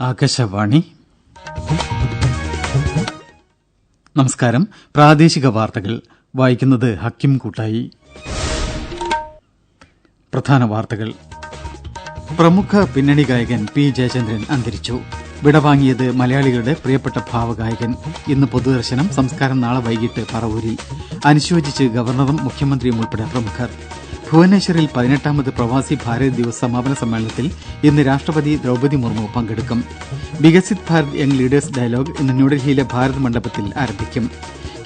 ആകാശവാണി. നമസ്കാരം. പ്രാദേശിക വാർത്തകൾ. വായിക്കുന്നത് ഹക്കിം കൂട്ടായി. പ്രധാന വാർത്തകൾ. പ്രമുഖ പിന്നണി ഗായകൻ പി ജയചന്ദ്രൻ അന്തരിച്ചു. വിടവാങ്ങിയത് മലയാളികളുടെ പ്രിയപ്പെട്ട ഭാവഗായകൻ. ഇന്ന് പൊതുദർശനം സംസ്കാരം നാളെ വൈകിട്ട് പറവൂരിൽ. അനുശോചിച്ച് ഗവർണറും മുഖ്യമന്ത്രിയും ഉൾപ്പെടെ പ്രമുഖർ. ഭുവനേശ്വറിൽ പതിനെട്ടാമത് പ്രവാസി ഭാരത് ദിവസ് സമാപന സമ്മേളനത്തിൽ ഇന്ന് രാഷ്ട്രപതി ദ്രൌപതി മുർമു പങ്കെടുക്കും. Viksit Bharat young leaders dialogue ഇന്ന് ന്യൂഡൽഹിയിലെ ഭാരത് മണ്ഡപത്തിൽ ആരംഭിക്കും.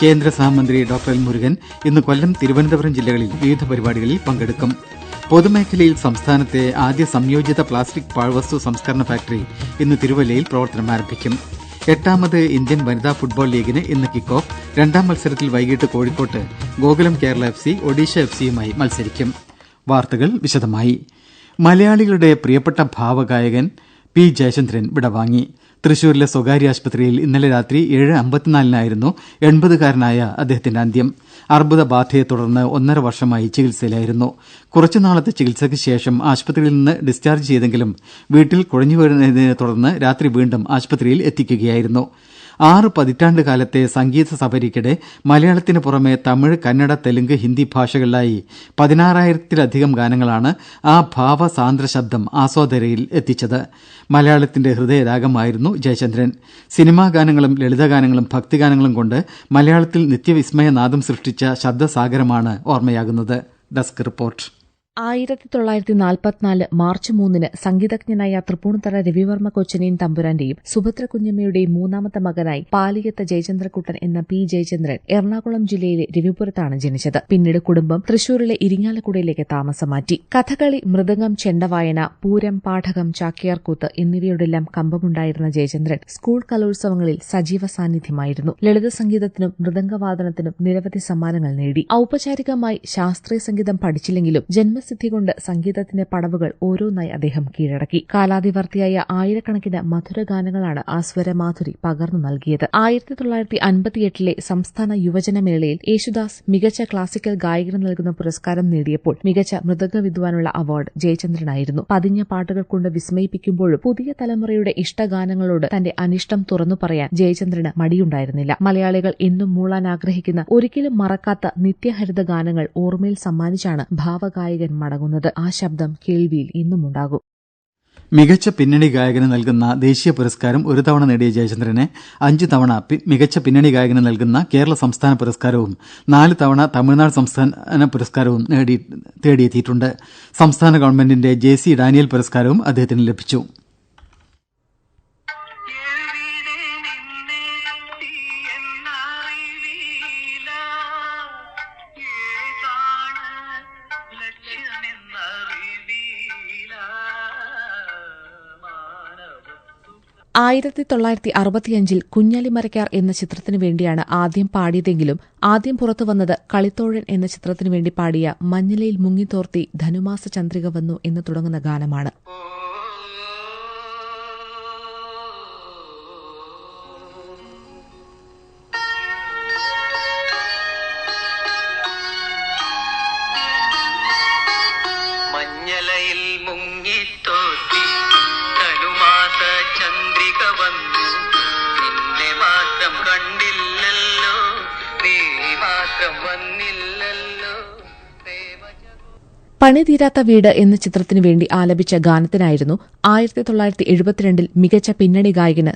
കേന്ദ്ര സഹമന്ത്രി ഡോക്ടർ എൽ. മുരുകൻ ഇന്ന് കൊല്ലം തിരുവനന്തപുരം ജില്ലകളിൽ വിവിധ പരിപാടികളിൽ പങ്കെടുക്കും. പൊതുമേഖലയിൽ സംസ്ഥാനത്തെ ആദ്യ സംയോജിത പ്ലാസ്റ്റിക് പാഴ്വസ്തു സംസ്കരണ ഫാക്ടറി ഇന്ന് തിരുവല്ലയിൽ പ്രവർത്തനം ആരംഭിക്കും. എട്ടാമത് ഇന്ത്യൻ വനിതാ ഫുട്ബോൾ ലീഗിന് ഇന്ന് കിക്ക് ഓഫ് രണ്ടാം മത്സരത്തിൽ വൈകിട്ട് കോഴിക്കോട്ട് Gokulam Kerala F C Odisha F സിയുമായി മത്സരിക്കും. വാർത്തകൾ വിശദമായി. മലയാളികളുടെ പ്രിയപ്പെട്ട ഭാവഗായകൻ പി ജയചന്ദ്രൻ വിടവാങ്ങി. തൃശൂരിലെ സ്വകാര്യ ആശുപത്രിയിൽ ഇന്നലെ രാത്രി ഏഴ് അമ്പത്തിനാലിനായിരുന്നു എൺപതുകാരനായ അദ്ദേഹത്തിന്റെ അന്ത്യം. അർബുദ ബാധയെ തുടർന്ന് ഒന്നര വർഷമായി ചികിത്സയിലായിരുന്നു. കുറച്ചുനാളത്തെ ചികിത്സയ്ക്ക് ശേഷം ആശുപത്രിയിൽ നിന്ന് ഡിസ്ചാർജ് ചെയ്തെങ്കിലും വീട്ടിൽ കുഴഞ്ഞു വീഴുന്നതിനെ തുടർന്ന് രാത്രി വീണ്ടും ആശുപത്രിയിൽ എത്തിക്കുകയായിരുന്നു. ആറ് പതിറ്റാണ്ട് കാലത്തെ സംഗീത സഫരിക്കിടെ മലയാളത്തിന് പുറമെ തമിഴ് കന്നഡ തെലുങ്ക് ഹിന്ദി ഭാഷകളിലായി പതിനാറായിരത്തിലധികം ഗാനങ്ങളാണ് ആ ഭാവ സാന്ദ്ര ശബ്ദം ആസ്വാദരയിൽ എത്തിച്ചത്. മലയാളത്തിന്റെ ഹൃദയരാഗമായിരുന്നു ജയചന്ദ്രൻ. സിനിമാ ഗാനങ്ങളും ലളിതഗാനങ്ങളും ഭക്തിഗാനങ്ങളും കൊണ്ട് മലയാളത്തിൽ നിത്യവിസ്മയനാദം സൃഷ്ടിച്ച ശബ്ദസാഗരമാണ് ഓർമ്മയാകുന്നത്. Desk report. ആയിരത്തി തൊള്ളായിരത്തി നാൽപ്പത്തിനാല് മാർച്ച് മൂന്നിന് സംഗീതജ്ഞനായ തൃപ്പൂണിത്തറ രവിവർമ്മ കൊച്ചനെയും തമ്പുരാന്റെയും സുഭദ്ര കുഞ്ഞമ്മയുടെയും മൂന്നാമത്തെ മകനായി പാലിയത്ത് ജയചന്ദ്രക്കുട്ടൻ എന്ന പി. ജയചന്ദ്രൻ എറണാകുളം ജില്ലയിലെ രവിപുരത്താണ് ജനിച്ചത്. പിന്നീട് കുടുംബം തൃശൂരിലെ ഇരിങ്ങാലക്കുടയിലേക്ക് താമസം മാറ്റി. കഥകളി മൃദംഗം ചെണ്ടവായന പൂരം പാഠകം ചാക്യാർകൂത്ത് എന്നിവയോടെല്ലാം കമ്പമുണ്ടായിരുന്ന ജയചന്ദ്രൻ സ്കൂൾ കലോത്സവങ്ങളിൽ സജീവ സാന്നിധ്യമായിരുന്നു. ലളിത സംഗീതത്തിനും മൃദംഗവാദനത്തിനും നിരവധി സമ്മാനങ്ങൾ നേടി. ഔപചാരികമായി ശാസ്ത്രീയ സംഗീതം പഠിച്ചില്ലെങ്കിലും ജന്മ സിദ്ധി കൊണ്ട് സംഗീതത്തിന്റെ പടവുകൾ ഓരോന്നായി അദ്ദേഹം കീഴടക്കി. കാലാതിവർത്തിയായ ആയിരക്കണക്കിന് മധുരഗാനങ്ങളാണ് ആസ്വരമാധുരി സ്വരമാധുരി പകർന്നു നൽകിയത്. ആയിരത്തി തൊള്ളായിരത്തി അൻപത്തിയെട്ടിലെ സംസ്ഥാന യുവജനമേളയിൽ യേശുദാസ് മികച്ച ക്ലാസിക്കൽ ഗായകന് നൽകുന്ന പുരസ്കാരം നേടിയപ്പോൾ മികച്ച മൃദംഗ വിദ്വാനുള്ള അവാർഡ് ജയചന്ദ്രനായിരുന്നു. പതിഞ്ഞ പാട്ടുകൾ കൊണ്ട് വിസ്മയിപ്പിക്കുമ്പോഴും പുതിയ തലമുറയുടെ ഇഷ്ടഗാനങ്ങളോട് തന്റെ അനിഷ്ടം തുറന്നു പറയാൻ ജയചന്ദ്രന് മടിയുണ്ടായിരുന്നില്ല. മലയാളികൾ എന്നും മൂളാൻ ആഗ്രഹിക്കുന്ന ഒരിക്കലും മറക്കാത്ത നിത്യഹരിത ഗാനങ്ങൾ ഓർമ്മയിൽ സമ്മാനിച്ചാണ് ഭാവഗായകൻ മടങ്ങുന്നത്. ആ ശബ്ദം കേൾവിയിൽ ഇന്നുമുണ്ടാകും മികച്ച പിന്നണി ഗായകന് നൽകുന്ന ദേശീയ പുരസ്കാരം ഒരു തവണ നേടിയ ജയചന്ദ്രനെ അഞ്ച് തവണ മികച്ച പിന്നണി ഗായകന് നൽകുന്ന കേരള സംസ്ഥാന പുരസ്കാരവും നാല് തവണ തമിഴ്നാട് സംസ്ഥാന പുരസ്കാരവും തേടിയെത്തിയിട്ടുണ്ട്. സംസ്ഥാന ഗവൺമെന്റിന്റെ ജെ സി ഡാനിയൽ പുരസ്കാരവും അദ്ദേഹത്തിന് ലഭിച്ചു. ആയിരത്തി തൊള്ളായിരത്തി അറുപത്തിയഞ്ചിൽ കുഞ്ഞാലിമരക്കാർ എന്ന ചിത്രത്തിനു വേണ്ടിയാണ് ആദ്യം പാടിയതെങ്കിലും ആദ്യം പുറത്തു വന്നത് കളിത്തോഴൻ എന്ന ചിത്രത്തിനു വേണ്ടി പാടിയ മഞ്ഞലയിൽ മുങ്ങിത്തോർത്തി ധനുമാസ ചന്ദ്രിക വന്നു എന്ന് തുടങ്ങുന്ന ഗാനമാണ്. വന്നില്ലല്ലോ. പണി തീരാത്ത വീട് എന്ന ചിത്രത്തിനു വേണ്ടി ആലപിച്ച ഗാനത്തിനായിരുന്നു ആയിരത്തി തൊള്ളായിരത്തി എഴുപത്തിരണ്ടിൽ മികച്ച പിന്നണി ഗായകന്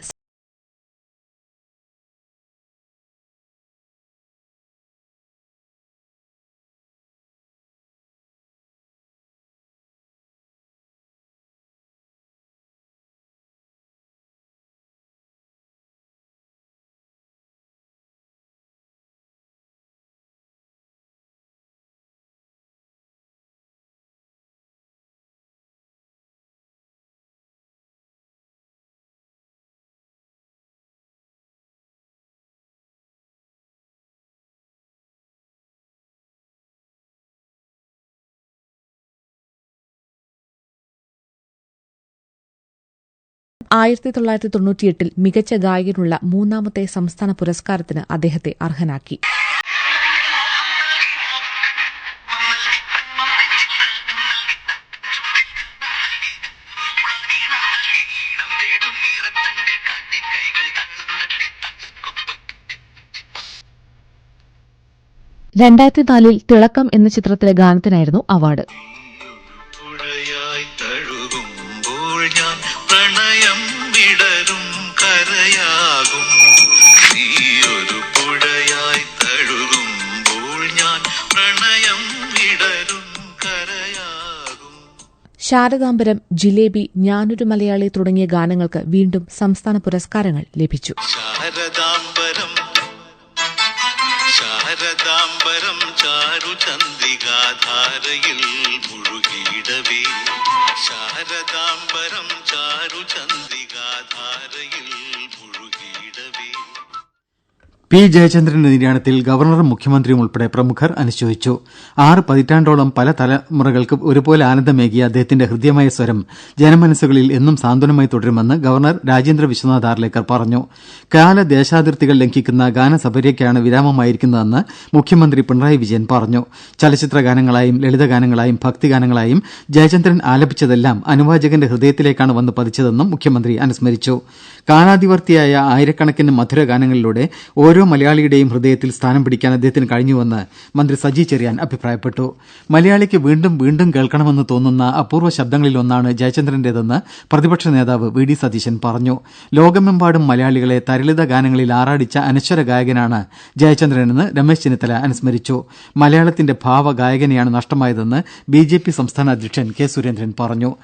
ആയിരത്തി തൊള്ളായിരത്തി തൊണ്ണൂറ്റിയെട്ടിൽ മികച്ച ഗായകനുള്ള മൂന്നാമത്തെ സംസ്ഥാന പുരസ്കാരത്തിന് അദ്ദേഹത്തെ അർഹനാക്കി. രണ്ടായിരത്തി നാലിൽ തിളക്കം എന്ന ചിത്രത്തിലെ ഗാനത്തിനായിരുന്നു അവാർഡ്. ശാരദാംബരം ജിലേബി ഞാനൊരു മലയാളി തുടങ്ങിയ ഗാനങ്ങൾക്ക് വീണ്ടും സംസ്ഥാന പുരസ്കാരങ്ങൾ ലഭിച്ചു. ശാരദാംബരം ചാരുചന്ദ്രികാധാരയിൽ പി ജയചന്ദ്രന്റെ നിര്യാണത്തിൽ ഗവർണറും മുഖ്യമന്ത്രിയും ഉൾപ്പെടെ പ്രമുഖർ അനുശോചിച്ചു. ആറ് പതിറ്റാണ്ടോളം പല തലമുറകൾക്ക് ഒരുപോലെ ആനന്ദമേകിയ അദ്ദേഹത്തിന്റെ ഹൃദ്യമായ സ്വരം ജനമനസ്സുകളിൽ എന്നും സാന്ത്വനമായി തുടരുമെന്ന് ഗവർണർ രാജേന്ദ്ര വിശ്വനാഥ് ആർലേക്കർ പറഞ്ഞു. കാല ദേശാതിർത്തികൾ ലംഘിക്കുന്ന ഗാനസഭരേക്കാണ് വിരാമമായിരിക്കുന്നതെന്ന് മുഖ്യമന്ത്രി പിണറായി വിജയൻ പറഞ്ഞു. ചലച്ചിത്ര ഗാനങ്ങളായും ലളിതഗാനങ്ങളായും ഭക്തിഗാനങ്ങളായും ജയചന്ദ്രൻ ആലപിച്ചതെല്ലാം അനുവാചകന്റെ ഹൃദയത്തിലേക്കാണ് വന്ന് പതിച്ചതെന്നും മുഖ്യമന്ത്രി അനുസ്മരിച്ചു. കാലാതിവർത്തിയായ ആയിരക്കണക്കിന് മധുര ഗാനങ്ങളിലൂടെ ഓരോ മലയാളിയുടെയും ഹൃദയത്തിൽ സ്ഥാനം പിടിക്കാൻ അദ്ദേഹത്തിന് കഴിഞ്ഞുവെന്ന് മന്ത്രി സജി ചെറിയാൻ അഭിപ്രായപ്പെട്ടു. മലയാളിക്ക് വീണ്ടും വീണ്ടും കേൾക്കണമെന്ന് തോന്നുന്ന അപൂർവ ശബ്ദങ്ങളിലൊന്നാണ് ജയചന്ദ്രന്റേതെന്ന് പ്രതിപക്ഷ നേതാവ് വി ഡി സതീശൻ പറഞ്ഞു. ലോകമെമ്പാടും മലയാളികളെ തരളിത ഗാനങ്ങളിൽ ആറാടിച്ച അനശ്വര ഗായകനാണ് ജയചന്ദ്രനെന്ന് രമേശ് ചെന്നിത്തല അനുസ്മരിച്ചു. മലയാളത്തിന്റെ ഭാവഗായകനെയാണ് നഷ്ടമായതെന്ന് ബി ജെ പി സംസ്ഥാന അധ്യക്ഷൻ കെ സുരേന്ദ്രൻ പറഞ്ഞു.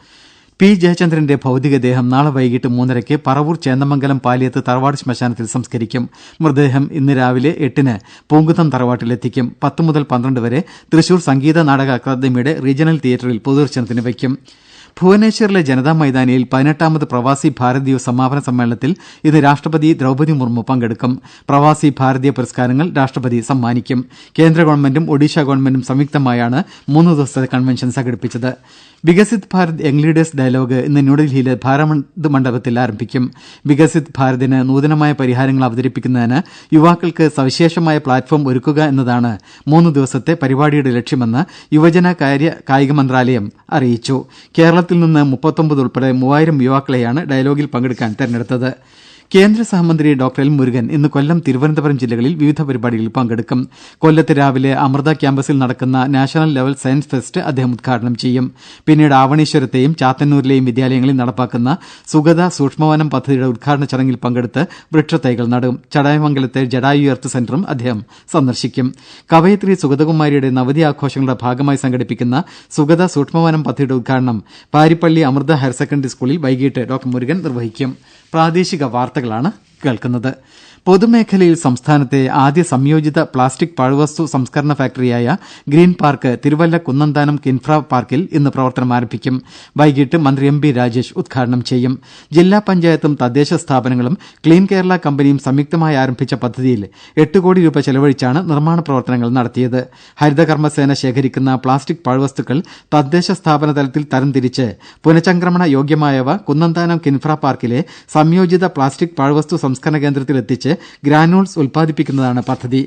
പി ജയചന്ദ്രന്റെ ഭൌതികദേഹം നാളെ വൈകിട്ട് മൂന്നരയ്ക്ക് പറവൂർ ചേന്ദമംഗലം പാലിയത്ത് തറവാട് ശ്മശാനത്തിൽ സംസ്കരിക്കും. മൃതദേഹം ഇന്ന് രാവിലെ എട്ടിന് പൂങ്കുന്നം തറവാട്ടിൽ എത്തിക്കും പത്ത് മുതൽ പന്ത്രണ്ട് വരെ തൃശൂർ സംഗീത നാടക അക്കാദമിയുടെ റീജിയണൽ തിയേറ്ററിൽ പൊതുദർശനത്തിന് വയ്ക്കും. ഭുവനേശ്വറിലെ ജനതാ മൈതാനിയിൽ പതിനെട്ടാമത് പ്രവാസി ഭാരതീയ സമാപന സമ്മേളനത്തിൽ ഇന്ന് രാഷ്ട്രപതി ദ്രൌപതി മുർമു പങ്കെടുക്കും. പ്രവാസി ഭാരതീയ പുരസ്കാരങ്ങൾ രാഷ്ട്രപതി സമ്മാനിക്കും. കേന്ദ്ര ഗവൺമെന്റും ഒഡീഷ ഗവൺമെന്റും സംയുക്തമായാണ് മൂന്ന് ദിവസത്തെ കൺവെൻഷൻ സംഘടിപ്പിച്ചത്. Viksit Bharat young leaders dialogue ഇന്ന് ന്യൂഡൽഹിയിലെ ഭാരത് മണ്ഡപത്തിൽ ആരംഭിക്കും. വികസിത് ഭാരതിന് നൂതനമായ പരിഹാരങ്ങൾ അവതരിപ്പിക്കുന്നതിന് യുവാക്കൾക്ക് സവിശേഷമായ പ്ലാറ്റ്ഫോം ഒരുക്കുക എന്നതാണ് മൂന്ന് ദിവസത്തെ പരിപാടിയുടെ ലക്ഷ്യമെന്ന് യുവജന കായിക മന്ത്രാലയം അറിയിച്ചു. കേരളത്തിൽ നിന്ന് മുപ്പത്തൊമ്പത് ഉൾപ്പെടെ മൂവായിരം യുവാക്കളെയാണ് ഡയലോഗിൽ പങ്കെടുക്കാൻ തെരഞ്ഞെടുത്തത്. കേന്ദ്ര സഹമന്ത്രി ഡോക്ടർ എൽ മുരുകൻ ഇന്ന് കൊല്ലം തിരുവനന്തപുരം ജില്ലകളിൽ വിവിധ പരിപാടികളിൽ പങ്കെടുക്കും. കൊല്ലത്ത് രാവിലെ അമൃത ക്യാമ്പസിൽ നടക്കുന്ന നാഷണൽ ലെവൽ സയൻസ് ഫെസ്റ്റ് അദ്ദേഹം ഉദ്ഘാടനം ചെയ്യും. പിന്നീട് ആവണീശ്വരത്തെയും ചാത്തന്നൂരിലെയും വിദ്യാലയങ്ങളിൽ നടപ്പാക്കുന്ന സുഗത സൂക്ഷ്മവനം പദ്ധതിയുടെ ഉദ്ഘാടന ചടങ്ങിൽ പങ്കെടുത്ത് വൃക്ഷത്തൈകൾ നടും. ചടയമംഗലത്തെ ജഡായു എർത്ത് സെന്ററും അദ്ദേഹം സന്ദർശിക്കും. കവയത്രി സുഗതകുമാരിയുടെ നവതി ആഘോഷങ്ങളുടെ ഭാഗമായി സംഘടിപ്പിക്കുന്ന സുഗത സൂക്ഷ്മവനം പദ്ധതിയുടെ ഉദ്ഘാടനം പാരിപ്പള്ളി അമൃത ഹയർ സെക്കൻഡറി സ്കൂളിൽ വൈകിട്ട് ഡോക്ടർ മുരുകൻ നിർവഹിക്കും. പ്രാദേശിക വാർത്തകളാണ് കേൾക്കുന്നത്. പൊതുമേഖലയിൽ സംസ്ഥാനത്തെ ആദ്യ സംയോജിത പ്ലാസ്റ്റിക് പാഴ്വസ്തു സംസ്കരണ ഫാക്ടറിയായ ഗ്രീൻ പാർക്ക് തിരുവല്ല കുന്നന്താനം കിൻഫ്ര പാർക്കിൽ ഇന്ന് പ്രവർത്തനം ആരംഭിക്കും. വൈകിട്ട് മന്ത്രി എം ബി രാജേഷ് ഉദ്ഘാടനം ചെയ്യും. ജില്ലാ പഞ്ചായത്തും തദ്ദേശ സ്ഥാപനങ്ങളും ക്ലീൻ കേരള കമ്പനിയും സംയുക്തമായി ആരംഭിച്ച പദ്ധതിയിൽ എട്ട് കോടി രൂപ ചെലവഴിച്ചാണ് നിർമ്മാണ പ്രവർത്തനങ്ങൾ നടത്തിയത്. ഹരിതകർമ്മസേന ശേഖരിക്കുന്ന പ്ലാസ്റ്റിക് പാഴ്വസ്തുക്കൾ തദ്ദേശ സ്ഥാപന തലത്തിൽ തരംതിരിച്ച് പുനഃചംക്രമണ യോഗ്യമായവ കുന്നന്താനം കിൻഫ്ര പാർക്കിലെ സംയോജിത പ്ലാസ്റ്റിക് പാഴ്വസ്തു സംസ്കരണ കേന്ദ്രത്തിൽ എത്തിച്ച് ഗ്രാനൂൾസ് ഉൽപ്പാദിപ്പിക്കുന്നതാണ് പദ്ധതി.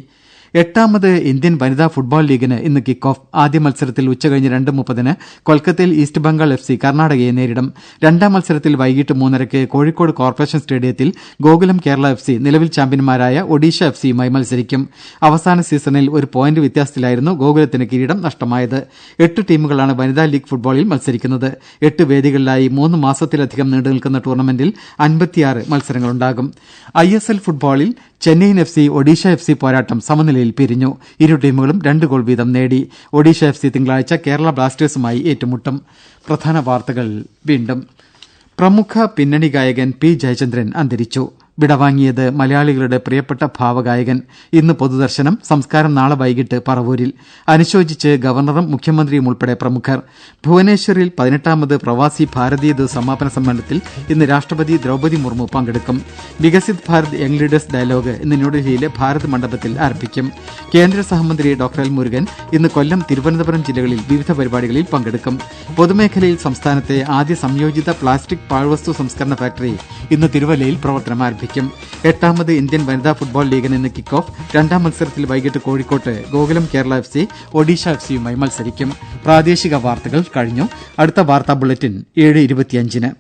എട്ടാമത് ഇന്ത്യൻ വനിതാ ഫുട്ബോൾ ലീഗിന് ഇന്ന് കിക്ക് ഓഫ് ആദ്യ മത്സരത്തിൽ ഉച്ചകഴിഞ്ഞ് രണ്ട് മുപ്പതിന് കൊൽക്കത്തയിൽ ഈസ്റ്റ് ബംഗാൾ എഫ് സി കർണാടകയെ നേരിടും. രണ്ടാം മത്സരത്തിൽ വൈകിട്ട് മൂന്നരയ്ക്ക് കോഴിക്കോട് കോർപ്പറേഷൻ സ്റ്റേഡിയത്തിൽ ഗോകുലം കേരള എഫ് സി നിലവിൽ ചാമ്പ്യന്മാരായ ഒഡീഷ എഫ് സിയുമായി മത്സരിക്കും. അവസാന സീസണിൽ ഒരു പോയിന്റ് വ്യത്യാസത്തിലായിരുന്നു ഗോകുലത്തിന് കിരീടം നഷ്ടമായത്. എട്ട് ടീമുകളാണ് വനിതാ ലീഗ് ഫുട്ബോളിൽ മത്സരിക്കുന്നത്. എട്ട് വേദികളിലായി മൂന്ന് മാസത്തിലധികം നീണ്ടുനിൽക്കുന്ന ടൂർണമെന്റിൽ അൻപത്തിയാറ് മത്സരങ്ങളുണ്ടാകും. ഐ എസ് എൽ ഫുട്ബോളിൽ Chennaiyin F C Odisha F C പോരാട്ടം സമനിലയിൽ പിരിഞ്ഞു. ഇരു ടീമുകളും രണ്ട് ഗോൾ വീതം നേടി. ഒഡീഷ എഫ് സി തിങ്കളാഴ്ച കേരള ബ്ലാസ്റ്റേഴ്സുമായി ഏറ്റുമുട്ടും. പ്രമുഖ പിന്നണി ഗായകൻ പി ജയചന്ദ്രൻ അന്തരിച്ചു. വിടവാങ്ങിയത് മലയാളികളുടെ പ്രിയപ്പെട്ട ഭാവഗായകൻ. ഇന്ന് പൊതുദർശനം സംസ്കാരം നാളെ വൈകിട്ട് പറവൂരിൽ. അനുശോചിച്ച് ഗവർണറും മുഖ്യമന്ത്രിയും ഉൾപ്പെടെ പ്രമുഖർ. ഭുവനേശ്വറിൽ പതിനെട്ടാമത് പ്രവാസി ഭാരതീയ ദിവസ് സമാപന സമ്മേളനത്തിൽ ഇന്ന് രാഷ്ട്രപതി ദ്രൌപതി മുർമു പങ്കെടുക്കും. Viksit Bharat young leaders dialogue ഇന്ന് ന്യൂഡൽഹിയിലെ ഭാരത് മണ്ഡപത്തിൽ ആരംഭിക്കും. കേന്ദ്ര സഹമന്ത്രി ഡോക്ടർ എൽ. മുരുകൻ ഇന്ന് കൊല്ലം തിരുവനന്തപുരം ജില്ലകളിൽ വിവിധ പരിപാടികളിൽ പങ്കെടുക്കും. പൊതുമേഖലയിൽ സംസ്ഥാനത്തെ ആദ്യ സംയോജിത പ്ലാസ്റ്റിക് പാഴ്വസ്തു സംസ്കരണ ഫാക്ടറി ഇന്ന് തിരുവല്ലയിൽ പ്രവർത്തനം ആരംഭിക്കും. എട്ടാമത് ഇന്ത്യൻ വനിതാ ഫുട്ബോൾ ലീഗിന് ഇന്ന് കിക്ക് ഓഫ് രണ്ടാം മത്സരത്തിൽ വൈകിട്ട് കോഴിക്കോട്ട് Gokulam Kerala F C Odisha F സിയുമായി മത്സരിക്കും. പ്രാദേശിക വാർത്തകൾ കഴിഞ്ഞു. അടുത്ത വാർത്താ ബുള്ളറ്റിൻ ഏഴ് ഇരുപത്തിയഞ്ചിന്.